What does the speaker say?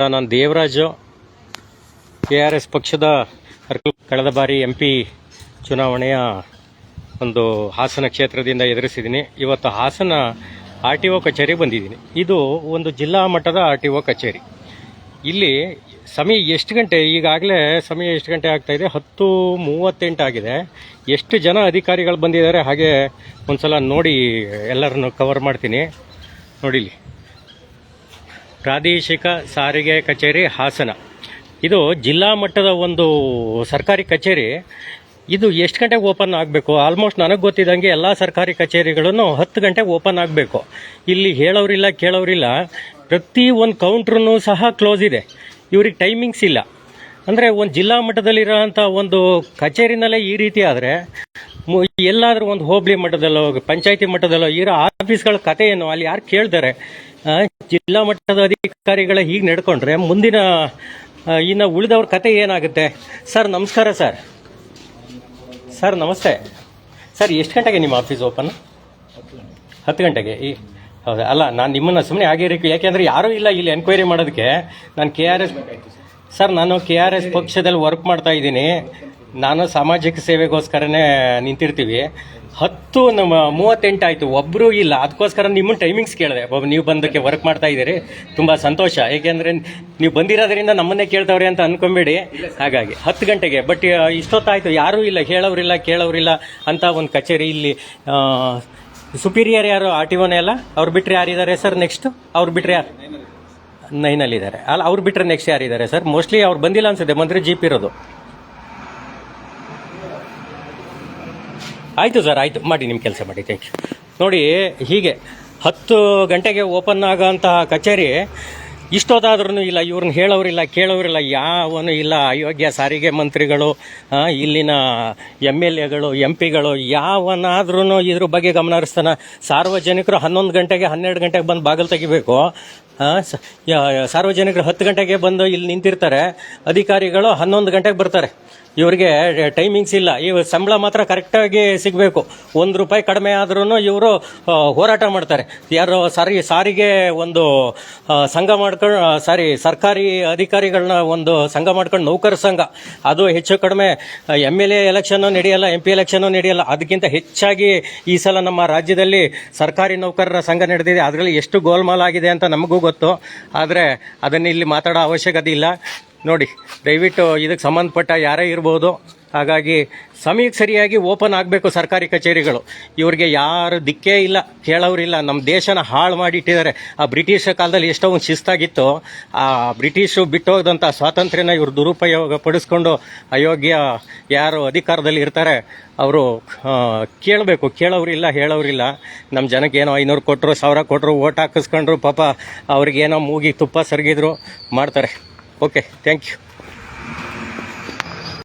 ನಾನು Devaraju. K R S ಪಕ್ಷದ ಕಳೆದ ಬಾರಿ ಎಂ ಪಿ ಚುನಾವಣೆಯ ಒಂದು ಹಾಸನ ಕ್ಷೇತ್ರದಿಂದ ಎದುರಿಸಿದ್ದೀನಿ. ಇವತ್ತು ಹಾಸನ ಆರ್ ಟಿ ಒ ಕಚೇರಿ ಬಂದಿದ್ದೀನಿ. ಇದು ಒಂದು ಜಿಲ್ಲಾ ಮಟ್ಟದ ಆರ್ ಟಿ ಒ ಕಚೇರಿ. ಇಲ್ಲಿ ಸಮಯ ಎಷ್ಟು ಗಂಟೆ? ಈಗಾಗಲೇ ಸಮಯ ಎಷ್ಟು ಗಂಟೆ ಆಗ್ತಾಯಿದೆ ಹತ್ತು ಮೂವತ್ತೆಂಟು ಆಗಿದೆ. ಎಷ್ಟು ಜನ ಅಧಿಕಾರಿಗಳು ಬಂದಿದ್ದಾರೆ? ಹಾಗೆ ಒಂದು ಸಲ ನೋಡಿ ಎಲ್ಲರನ್ನು ಕವರ್ ಮಾಡ್ತೀನಿ. ನೋಡಿಲಿ. ಪ್ರಾದೇಶಿಕ ಸಾರಿಗೆ ಕಚೇರಿ ಹಾಸನ. ಇದು ಜಿಲ್ಲಾ ಮಟ್ಟದ ಒಂದು ಸರ್ಕಾರಿ ಕಚೇರಿ. ಇದು ಎಷ್ಟು ಗಂಟೆಗೆ ಓಪನ್ ಆಗಬೇಕು? ಆಲ್ಮೋಸ್ಟ್ ನನಗೆ ಗೊತ್ತಿದ್ದಂಗೆ ಎಲ್ಲ ಸರ್ಕಾರಿ ಕಚೇರಿಗಳನ್ನು ಹತ್ತು ಗಂಟೆಗೆ ಓಪನ್ ಆಗಬೇಕು. ಇಲ್ಲಿ ಹೇಳೋರಿಲ್ಲ, ಕೇಳೋರಿಲ್ಲ. ಪ್ರತಿ ಒಂದು ಕೌಂಟ್ರೂ ಸಹ ಕ್ಲೋಸ್ ಇದೆ. ಇವ್ರಿಗೆ ಟೈಮಿಂಗ್ಸ್ ಇಲ್ಲ. ಅಂದರೆ ಒಂದು ಜಿಲ್ಲಾ ಮಟ್ಟದಲ್ಲಿರೋಂಥ ಒಂದು ಕಚೇರಿನಲ್ಲೇ ಈ ರೀತಿ ಆದರೆ ಎಲ್ಲಾದರೂ ಒಂದು ಹೋಬಳಿ ಮಟ್ಟದಲ್ಲೋ ಪಂಚಾಯತಿ ಮಟ್ಟದಲ್ಲೋ ಇರೋ ಆಫೀಸ್ಗಳ ಕತೆ ಏನು ಅಲ್ಲಿ ಯಾರು ಕೇಳ್ತಾರೆ? ಜಿಲ್ಲಾ ಮಟ್ಟದ ಅಧಿಕಾರಿಗಳ ಹೀಗೆ ನಡ್ಕೊಂಡ್ರೆ ಮುಂದಿನ ಇನ್ನು ಉಳಿದವ್ರ ಕತೆ ಏನಾಗುತ್ತೆ? ಸರ್ ನಮಸ್ಕಾರ ಸರ್. ಸರ್ ನಮಸ್ತೆ. ಸರ್ ಎಷ್ಟು ಗಂಟೆಗೆ ನಿಮ್ಮ ಆಫೀಸ್ ಓಪನ್? ಹತ್ತು ಗಂಟೆಗೆ? ಈ ಹೌದಾ? ಅಲ್ಲ ನಾನು ನಿಮ್ಮನ್ನು ಸುಮ್ಮನೆ ಆಗಿರಬೇಕು ಯಾಕೆಂದರೆ ಯಾರೂ ಇಲ್ಲ ಇಲ್ಲಿ ಎನ್ಕ್ವೈರಿ ಮಾಡೋದಕ್ಕೆ. ನಾನು ಕೆ ಆರ್ ಎಸ್ ಸರ್. ನಾನು ಕೆ ಆರ್ ಎಸ್ ಪಕ್ಷದಲ್ಲಿ ವರ್ಕ್ ಮಾಡ್ತಾ ಇದ್ದೀನಿ. ನಾನು ಸಾಮಾಜಿಕ ಸೇವೆಗೋಸ್ಕರನೇ ನಿಂತಿರ್ತೀವಿ. ಹತ್ತು ನಮ್ಮ ಮೂವತ್ತೆಂಟು ಆಯಿತು ಒಬ್ಬರು ಇಲ್ಲ. ಅದಕ್ಕೋಸ್ಕರ ನಿಮ್ಮ ಟೈಮಿಂಗ್ಸ್ ಕೇಳಿದೆ. ಒಬ್ಬ ನೀವು ಬಂದಕ್ಕೆ ವರ್ಕ್ ಮಾಡ್ತಾ ಇದ್ದೀರಿ, ತುಂಬ ಸಂತೋಷ. ಏಕೆಂದರೆ ನೀವು ಬಂದಿರೋದ್ರಿಂದ ನಮ್ಮನ್ನೇ ಕೇಳ್ತವ್ರೆ ಅಂತ ಅಂದ್ಕೊಂಬೇಡಿ ಹಾಗಾಗಿ, ಹತ್ತು ಗಂಟೆಗೆ ಬಟ್ ಇಷ್ಟೊತ್ತಾಯಿತು. ಯಾರೂ ಇಲ್ಲ ಹೇಳೋರಿಲ್ಲ ಕೇಳೋರಿಲ್ಲ ಅಂತ ಒಂದು ಕಚೇರಿ ಇಲ್ಲಿ ಸುಪೀರಿಯರ್ ಯಾರು? ಆರ್ ಟಿ ಒನೇ ಅಲ್ಲ? ಅವ್ರು ಬಿಟ್ಟರೆ ಯಾರಿದ್ದಾರೆ ಸರ್ ನೆಕ್ಸ್ಟು ಅವ್ರು ಬಿಟ್ಟರೆ ಯಾರು? ನೈನಲ್ಲಿದ್ದಾರೆ ಅಲ್ಲ, ಅವ್ರು ಬಿಟ್ಟರೆ ನೆಕ್ಸ್ಟ್ ಯಾರಿದ್ದಾರೆ ಸರ್ ಮೋಸ್ಟ್ಲಿ ಅವ್ರು ಬಂದಿಲ್ಲ ಅನ್ಸುತ್ತೆ, ಮಂತ್ರಿ ಜೀಪ್ ಇರೋದು. ಆಯಿತು ಸರ್, ಆಯಿತು. ಮಾಡಿ ನಿಮ್ಮ ಕೆಲಸ ಮಾಡಿ ಥ್ಯಾಂಕ್ ಯು ನೋಡಿ, ಹೀಗೆ ಹತ್ತು ಗಂಟೆಗೆ ಓಪನ್ ಆಗೋಂತಹ ಕಚೇರಿ ಇಷ್ಟೊತ್ತಾದ್ರೂ ಇಲ್ಲ, ಇವ್ರನ್ನ ಹೇಳೋರಿಲ್ಲ, ಕೇಳೋರಿಲ್ಲ, ಯಾವನು ಇಲ್ಲ. ಅಯೋಗ್ಯ ಸಾರಿಗೆ ಮಂತ್ರಿಗಳು ಇಲ್ಲಿನ ಎಂ ಎಲ್ ಎಗಳು ಎಂ ಪಿಗಳು ಯಾವನಾದ್ರೂ ಇದ್ರ ಬಗ್ಗೆ ಗಮನ ಹರಿಸ್ತಾನೆ ಸಾರ್ವಜನಿಕರು ಹನ್ನೊಂದು ಗಂಟೆಗೆ ಹನ್ನೆರಡು ಗಂಟೆಗೆ ಬಂದು ಬಾಗಿಲು ತೆಗಿಬೇಕು. ಸಾರ್ವಜನಿಕರು ಹತ್ತು ಗಂಟೆಗೆ ಬಂದು ಇಲ್ಲಿ ನಿಂತಿರ್ತಾರೆ. ಅಧಿಕಾರಿಗಳು ಹನ್ನೊಂದು ಗಂಟೆಗೆ ಬರ್ತಾರೆ. ಇವರಿಗೆ ಟೈಮಿಂಗ್ಸ್ ಇಲ್ಲ. ಇವ್ ಸಂಬಳ ಮಾತ್ರ ಕರೆಕ್ಟಾಗಿ ಸಿಗಬೇಕು. ಒಂದು ರೂಪಾಯಿ ಕಡಿಮೆ ಆದ್ರೂ ಇವರು ಹೋರಾಟ ಮಾಡ್ತಾರೆ. ಯಾರು ಸಾರಿ, ಸಾರಿಗೆ ಒಂದು ಸಂಘ ಸಂಘ ಮಾಡ್ಕೊಂಡು ಸಾರಿ, ಸರ್ಕಾರಿ ಅಧಿಕಾರಿಗಳನ್ನ ಒಂದು ಸಂಘ ಮಾಡ್ಕೊಂಡು ನೌಕರ ಸಂಘ. ಅದು ಹೆಚ್ಚು ಕಡಿಮೆ ಎಂ ಎಲ್ ಎ ಎಲೆಕ್ಷನ್ನು ನಡೆಯಲ್ಲ ಎಂ ಪಿ ಎಲೆಕ್ಷನ್ನು ನಡೆಯಲ್ಲ. ಅದಕ್ಕಿಂತ ಹೆಚ್ಚಾಗಿ ಈ ಸಲ ನಮ್ಮ ರಾಜ್ಯದಲ್ಲಿ ಸರ್ಕಾರಿ ನೌಕರರ ಸಂಘ ನಡೆದಿದೆ. ಅದರಲ್ಲಿ ಎಷ್ಟು ಗೋಲ್ಮಾಲ್ ಆಗಿದೆ ಅಂತ ನಮಗೂ ಗೊತ್ತು. ಆದರೆ ಅದನ್ನು ಇಲ್ಲಿ ಮಾತಾಡೋ ಅವಶ್ಯಕತೆ ಇಲ್ಲ. ನೋಡಿ, ದಯವಿಟ್ಟು ಇದಕ್ಕೆ ಸಂಬಂಧಪಟ್ಟ ಯಾರೇ ಇರ್ಬೋದು ಹಾಗಾಗಿ ಸಮಯಕ್ಕೆ ಸರಿಯಾಗಿ ಓಪನ್ ಆಗಬೇಕು ಸರ್ಕಾರಿ ಕಚೇರಿಗಳು. ಇವ್ರಿಗೆ ಯಾರು ದಿಕ್ಕೇ ಇಲ್ಲ ಕೇಳೋರಿಲ್ಲ ನಮ್ಮ ದೇಶನ ಹಾಳು ಮಾಡಿಟ್ಟಿದ್ದಾರೆ. ಆ ಬ್ರಿಟಿಷ್ ಕಾಲದಲ್ಲಿ ಎಷ್ಟೋ ಒಂದು ಶಿಸ್ತಾಗಿತ್ತು. ಆ ಬ್ರಿಟಿಷು ಬಿಟ್ಟೋದಂಥ ಸ್ವಾತಂತ್ರ್ಯನ ಇವರು ದುರುಪಯೋಗ ಪಡಿಸ್ಕೊಂಡು ಅಯೋಗ್ಯ ಯಾರು ಅಧಿಕಾರದಲ್ಲಿ ಇರ್ತಾರೆ, ಅವರು ಕೇಳಬೇಕು. ಕೇಳೋರಿಲ್ಲ ಹೇಳೋರಿಲ್ಲ ನಮ್ಮ ಜನಕ್ಕೆ ಏನೋ ಐನೂರು ಕೊಟ್ಟರು ಸಾವಿರ ಕೊಟ್ಟರು ಓಟ್ ಹಾಕಿಸ್ಕೊಂಡ್ರು, ಪಾಪ ಅವ್ರಿಗೇನೋ ಮೂಗಿ ತುಪ್ಪ ಸರಿಗಿದ್ರು, ಮಾಡ್ತಾರೆ. Okay, thank you.